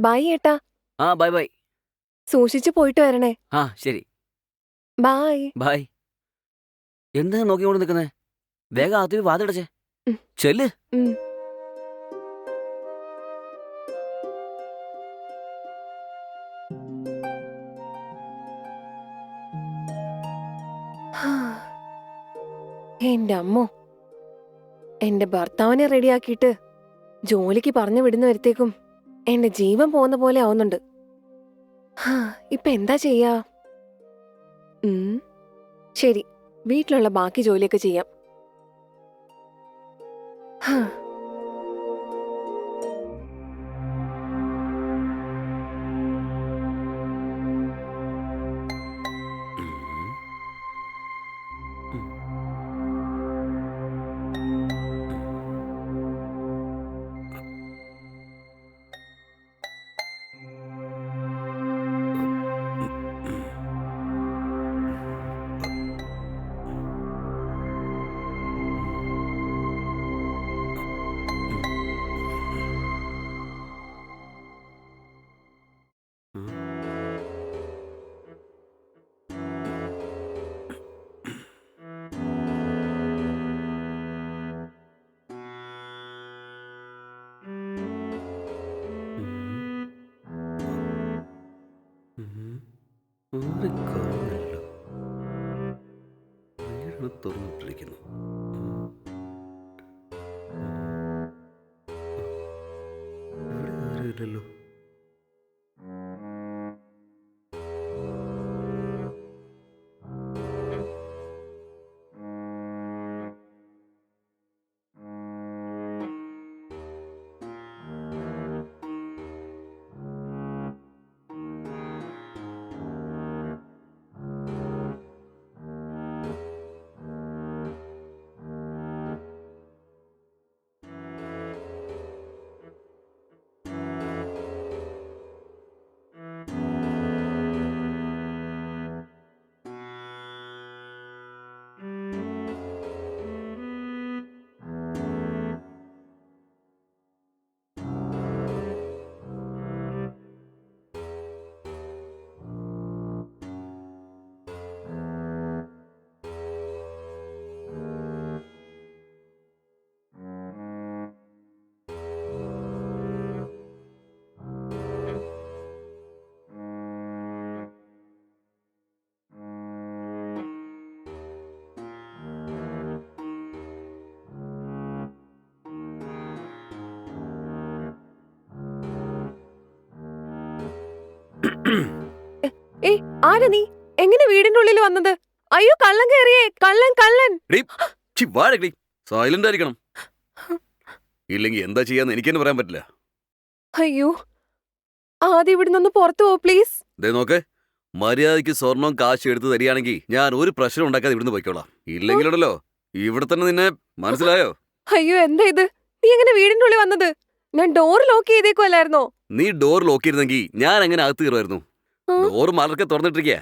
By ഏട്ടാ. ആ bye bye സൂക്ഷിച്ചു പോയിട്ട് വരണേ. ആ ശരി. ബൈ ബൈ എന്താ നോക്കിക്കൊണ്ട് നിൽക്കുന്നേ? വേഗം ആദ്യം വാതിടച്ചേ. ചെല്ല്. എന്റെ അമ്മോ. എന്റെ ഭർത്താവിനെ റെഡിയാക്കിയിട്ട് ജോലിക്ക് പറഞ്ഞു വിടുന്ന വരത്തേക്കും. എന്റെ ജീവൻ പോകുന്ന പോലെ ആവുന്നുണ്ട്. ഇപ്പൊ എന്താ ചെയ്യാ? ശരി. വീട്ടിലുള്ള ബാക്കി ജോലിയൊക്കെ ചെയ്യാം. ഇവിടെ ഏയ് ആരാ നീ? എങ്ങനെ വീടിന്റെ ഉള്ളിൽ വന്നത്? അയ്യോ കള്ളൻ കയറിയേ കള്ളൻ കള്ളൻ സൈലന്റ് ആയിരിക്കണം. ഇല്ലെങ്കിൽ എന്താ ചെയ്യാന്ന് എനിക്കെന്നെ പറയാൻ പറ്റില്ല. അയ്യോ ആദ്യം ഇവിടുന്ന് ഒന്ന് പുറത്തു പോ പ്ലീസ് ദേ നോക്ക് മര്യാദയ്ക്ക് സ്വർണം കാശ് എടുത്ത് തരികയാണെങ്കിൽ ഞാൻ ഒരു പ്രശ്നം ഉണ്ടാക്കാതെ ഇവിടുന്ന് പോയിക്കോളാം. ഇല്ലെങ്കിലുണ്ടല്ലോ ഇവിടെ തന്നെ നിന്നെ മനസ്സിലായോ? അയ്യോ എന്താ ഇത്? നീ എങ്ങനെ വീടിന്റെ ഉള്ളിൽ വന്നത്? ഞാൻ ഡോർ ലോക്ക് ചെയ്തേക്കുമല്ലായിരുന്നോ നീ ഡോർ ലോക്ക് ചെയ്തിരുന്നെങ്കിൽ ഞാൻ അങ്ങനെ അകത്ത് കയറുമായിരുന്നു. ഡോർ മലർക്കെ തുറന്നിട്ടിരിക്കുക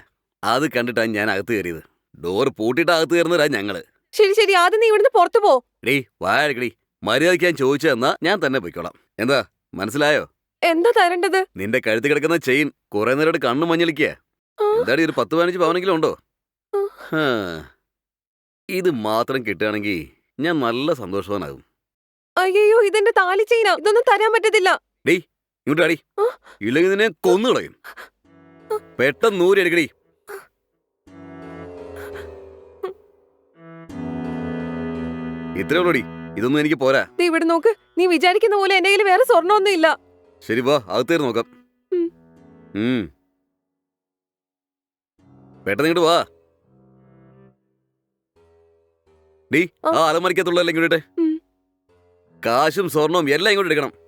അത് കണ്ടിട്ടാണ് ഞാൻ അകത്ത് കയറിയത്. ഡോർ പൂട്ടിയിട്ട് അകത്ത് കയറുന്നവരാ ഞങ്ങൾ. ശരി ശരി. ആദ്യം നീ ഇവിടുന്ന് പുറത്തു പോ. ഡീ വാഴക്കടി മര്യാദയ്ക്ക് ഞാൻ ചോദിച്ചു തന്നാ ഞാൻ തന്നെ പോയിക്കോളാം. എന്താ മനസ്സിലായോ? എന്താ തരേണ്ടത്? നിന്റെ കഴുത്ത് കിടക്കുന്ന ചെയിൻ കുറെ നേരമായിട്ട് കണ്ണു മഞ്ഞളിക്കുക എന്താടി ഒരു പത്ത് പതിനഞ്ച് പവനെങ്കിലും ഉണ്ടോ? ഹാ. ഇത് മാത്രം കിട്ടുകയാണെങ്കിൽ ഞാൻ നല്ല സന്തോഷവാനാകും. അയ്യോ ഇതെന്റെ താലി ചെയിനാ. ഇതൊന്നും തരാൻ പറ്റത്തില്ല. ഇങ്ങോട്ട് ആ. ഇല്ലെങ്കിൽ നിന്നെ കൊന്നുകളയും പെട്ടെന്ന് ഊരി എടുക്കടി. ഇത്രേ ഉള്ളൂടി. ഇതൊന്നും എനിക്ക് പോരാ. നീ ഇവിടെ നോക്ക്. നീ വിചാരിക്കുന്ന പോലെ എന്റെ കയ്യിൽ വേറെ സ്വർണമൊന്നും ഇല്ല. ശരി വാ. അകത്തേര് നോക്കാം. പെട്ടെന്ന് ഇങ്ങോട്ട് വാ. ഡീ ആ. എല്ലാം ഇങ്ങോട്ടെ കാശും സ്വർണവും എല്ലാം ഇങ്ങോട്ട് എടുക്കണം.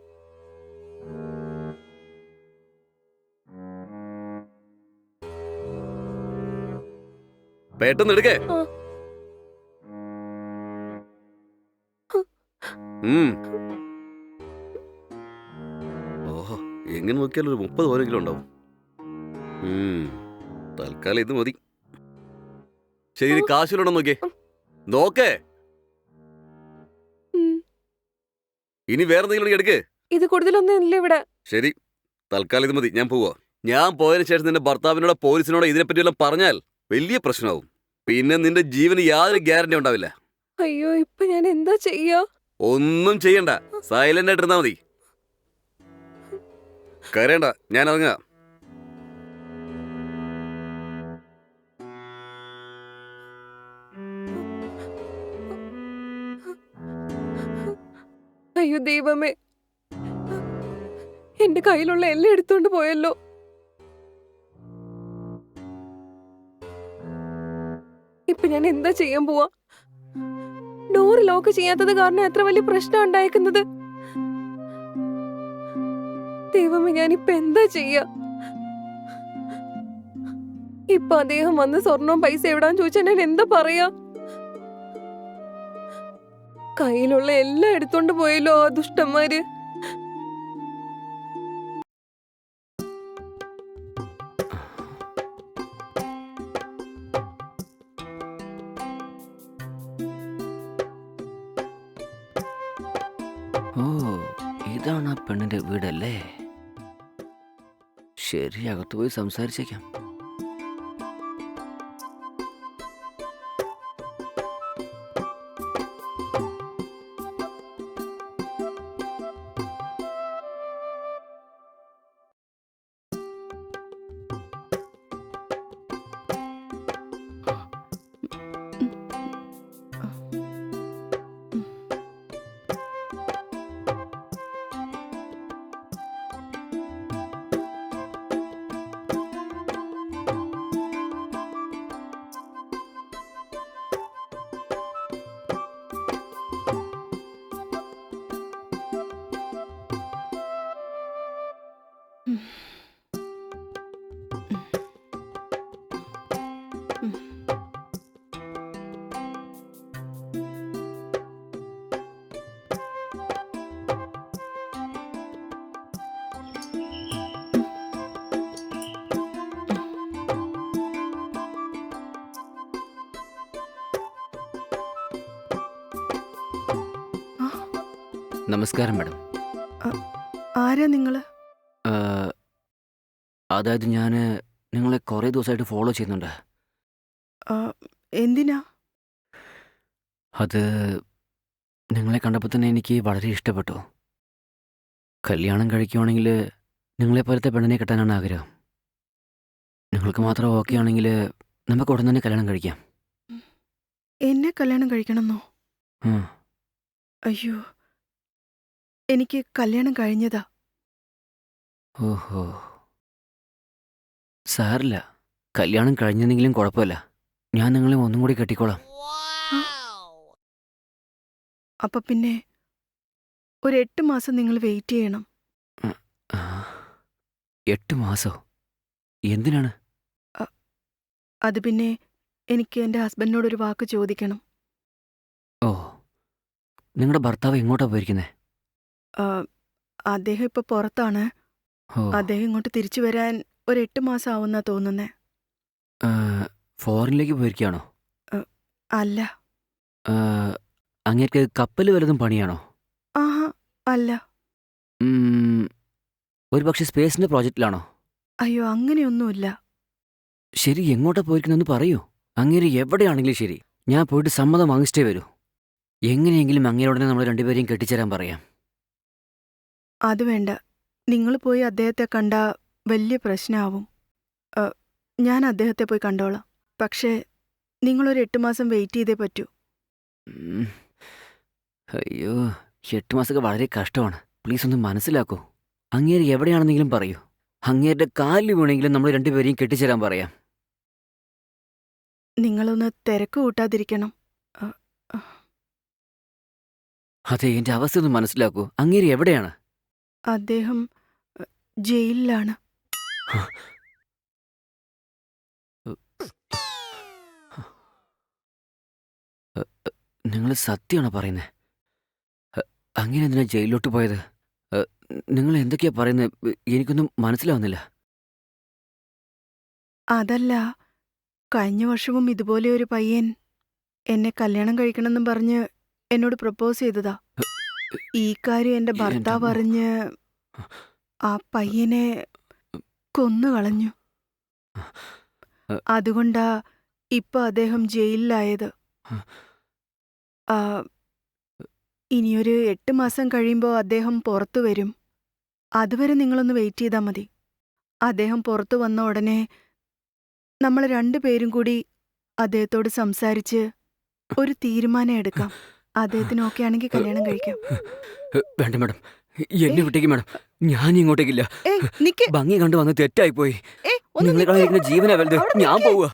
പെട്ടെന്ന് എടുക്കേ. ഓഹോ എങ്ങനെ നോക്കിയാലും ഒരു മുപ്പത് ഓരെങ്കിലും ഉണ്ടാവും. തൽക്കാലം ഇത് മതി. ശരി ഇനി കാശിലുണ്ടോ നോക്കിയേ? നോക്കേ. ഇനി വേറെ എന്തെങ്കിലും എടുക്ക്. ഇത് കൂടുതലൊന്നും ഇല്ല ഇവിടെ. ശരി തൽക്കാലം ഇത് മതി. ഞാൻ പോവാ. ഞാൻ പോയതിനു ശേഷം നിന്റെ ഭർത്താവിനോടോ പോലീസിനോടോ ഇതിനെപ്പറ്റിയെല്ലാം പറഞ്ഞാൽ വലിയ പ്രശ്നമാവും. പിന്നെ നിന്റെ ജീവന് യാതൊരു ഗ്യാരണ്ടി ഉണ്ടാവില്ല. അയ്യോ ഇപ്പൊ ഞാൻ എന്താ ചെയ്യാ? ഒന്നും ചെയ്യണ്ട. സൈലന്റ് ആയിട്ടിരുന്നാ മതി. കരയണ്ട ഞാൻ ഇറങ്ങാ. അയ്യോ ദൈവമേ. എന്റെ കയ്യിലുള്ള എല്ലാം എടുത്തോണ്ട് പോയല്ലോ. ഞാൻ എന്താ ചെയ്യാൻ പോവാ? ഡോറ് ലോക്ക് ചെയ്യാത്തത് കാരണം എത്ര വലിയ പ്രശ്നം ഉണ്ടായേക്കുന്നത്? ദൈവമേ ഞാൻ എന്താ ചെയ്യ? ഇപ്പൊ അദ്ദേഹം വന്ന് സ്വർണവും പൈസ എവിടാന്ന് ചോദിച്ചാൽ ഞാൻ എന്താ പറയാ? കയ്യിലുള്ള എല്ലാം എടുത്തോണ്ട് പോയല്ലോ ആ ദുഷ്ടന്മാര്. ശരി അകത്ത് സംസാരിച്ചേക്കാം. നമസ്കാരം മാഡം. ആരാ നിങ്ങൾ അതായത് ഞാൻ നിങ്ങളെ കുറേ ദിവസമായിട്ട് ഫോളോ ചെയ്യുന്നുണ്ട്. എന്തിനാ? അത് നിങ്ങളെ കണ്ടപ്പോൾ തന്നെ എനിക്ക് വളരെ ഇഷ്ടപ്പെട്ടു. കല്യാണം കഴിക്കുവാണെങ്കിൽ നിങ്ങളെ പോലത്തെ പെണ്ണിനെ കിട്ടാനാണ് ആഗ്രഹം. നിങ്ങൾക്ക് മാത്രം ഓക്കെ ആണെങ്കിൽ നമുക്ക് ഉടൻ തന്നെ കല്യാണം കഴിക്കാം. എന്നെ കല്യാണം കഴിക്കണമെന്നോ? അയ്യോ എനിക്ക് കല്യാണം കഴിഞ്ഞതാ. ഓഹോ. സാറില്ല കല്യാണം കഴിഞ്ഞെങ്കിലും കുഴപ്പമില്ല. ഞാൻ നിങ്ങളെ ഒന്നും കൂടി കെട്ടിക്കോളാം. അപ്പൊ പിന്നെ ഒരു എട്ട് മാസം നിങ്ങൾ വെയിറ്റ് ചെയ്യണം. ആ, എട്ട് മാസോ? എന്തിനാണ്? അത് പിന്നെ എനിക്ക് എന്റെ ഹസ്ബൻഡിനോടൊരു വാക്ക് ചോദിക്കണം. ഓ. നിങ്ങളുടെ ഭർത്താവ് എങ്ങോട്ടാ പോയിരിക്കുന്നത് ആ, അദ്ദേഹം ഇപ്പൊ പുറത്താണ്. ഓ. അദ്ദേഹം ഇങ്ങോട്ട് തിരിച്ചു വരാൻ ഒരു എട്ട് മാസം ആവുന്ന തോന്നുന്നേ. ആ, ഫോറിനിലേക്ക് പോയിരിക്കുകയാണോ? അല്ല. ആ, അങ്ങേർക്ക് കപ്പൽ വല്ലതും പണിയാണോ? ആഹാ അല്ല. ഉം, ഒരു പക്ഷേ സ്പേസിന്റെ പ്രോജക്റ്റിലാണോ? അയ്യോ അങ്ങനെയൊന്നുമില്ല. ശരി എങ്ങോട്ടാ പോയിരിക്കുന്നു പറയൂ. അങ്ങേര് എവിടെയാണെങ്കിലും ശരി. ഞാൻ പോയിട്ട് സമ്മതം വാങ്ങിച്ചിട്ടേ വരൂ. എങ്ങനെയെങ്കിലും അങ്ങേരോടനെ നമ്മൾ രണ്ടുപേരെയും കെട്ടിച്ചേരാൻ പറയാം. അത് വേണ്ട. നിങ്ങൾ പോയി അദ്ദേഹത്തെ കണ്ട വലിയ പ്രശ്നമാവും ഞാൻ അദ്ദേഹത്തെ പോയി കണ്ടോളാം. പക്ഷേ നിങ്ങളൊരു എട്ട് മാസം വെയിറ്റ് ചെയ്തേ പറ്റൂ. അയ്യോ എട്ട് മാസമൊക്കെ വളരെ കഷ്ടമാണ്. പ്ലീസ് ഒന്ന് മനസ്സിലാക്കൂ. അങ്ങേര് എവിടെയാണെന്നെങ്കിലും പറയൂ. അങ്ങേരുടെ കാലിൽ വീണെങ്കിലും നമ്മൾ രണ്ടുപേരെയും കെട്ടിച്ചേരാൻ പറയാം. നിങ്ങളൊന്ന് തിരക്ക് കൂട്ടാതിരിക്കണം. അതെ എന്റെ അവസ്ഥ ഒന്ന് മനസ്സിലാക്കൂ. അങ്ങേര് എവിടെയാണ്? അദ്ദേഹം ജയിലിലാണ്. നിങ്ങൾ സത്യമാണോ പറയുന്നത് അങ്ങനെ എന്തിനാ ജയിലിലോട്ട് പോയത്? നിങ്ങൾ എന്തൊക്കെയാ പറയുന്നത് എനിക്കൊന്നും മനസ്സിലാവുന്നില്ല. അതല്ല കഴിഞ്ഞ വർഷവും ഇതുപോലെ ഒരു പയ്യൻ എന്നെ കല്യാണം കഴിക്കണമെന്നും പറഞ്ഞ് എന്നോട് പ്രപ്പോസ് ചെയ്തതാ. ഈ കാര്യം എന്റെ ഭർത്താവ്. അറിഞ്ഞ് ആ പയ്യനെ കൊന്നു കളഞ്ഞു അതുകൊണ്ടാ ഇപ്പൊ അദ്ദേഹം ജയിലിലായത്. ആ, ഇനിയൊരു എട്ട് മാസം കഴിയുമ്പോൾ അദ്ദേഹം പുറത്തു വരും. അതുവരെ നിങ്ങളൊന്ന് വെയിറ്റ് ചെയ്താൽ മതി. അദ്ദേഹം പുറത്തു വന്ന ഉടനെ നമ്മൾ രണ്ടുപേരും കൂടി അദ്ദേഹത്തോട് സംസാരിച്ച് ഒരു തീരുമാനം എടുക്കാം. അദ്ദേഹത്തിന് ഓക്കെ ആണെങ്കിൽ കല്യാണം കഴിക്കാം. വേണ്ട മാഡം. എന്നെ വിട്ടേക്ക് മാഡം. ഞാൻ ഇങ്ങോട്ടേക്കില്ല ഭംഗി കണ്ടു വന്ന് തെറ്റായി പോയി നിങ്ങളെ നിക്ക്. ജീവനാ വലുത്. ഞാൻ. പോവുക.